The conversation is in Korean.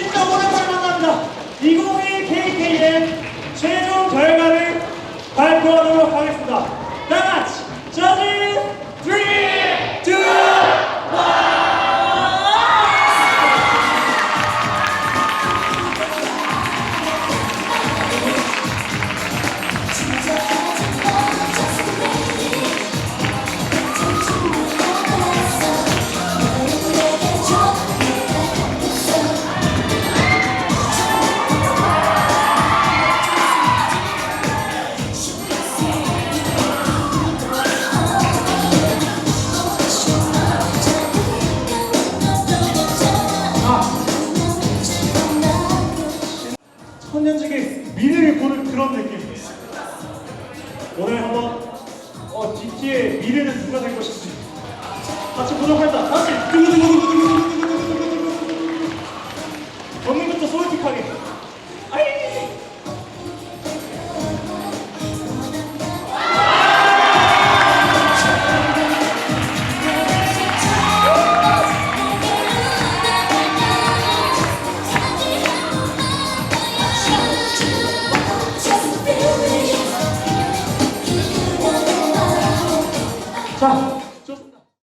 死んだ俺が選んだんだ。 천년지기 미래를 보는 그런 느낌이에요. 오늘 한번 어, 뒤에 미래는 누가 될 것인지 같이 보도록 하겠다. 같이 두구두구두구두구두구두구두구 걷는 것도 솔직하게. 아이! 上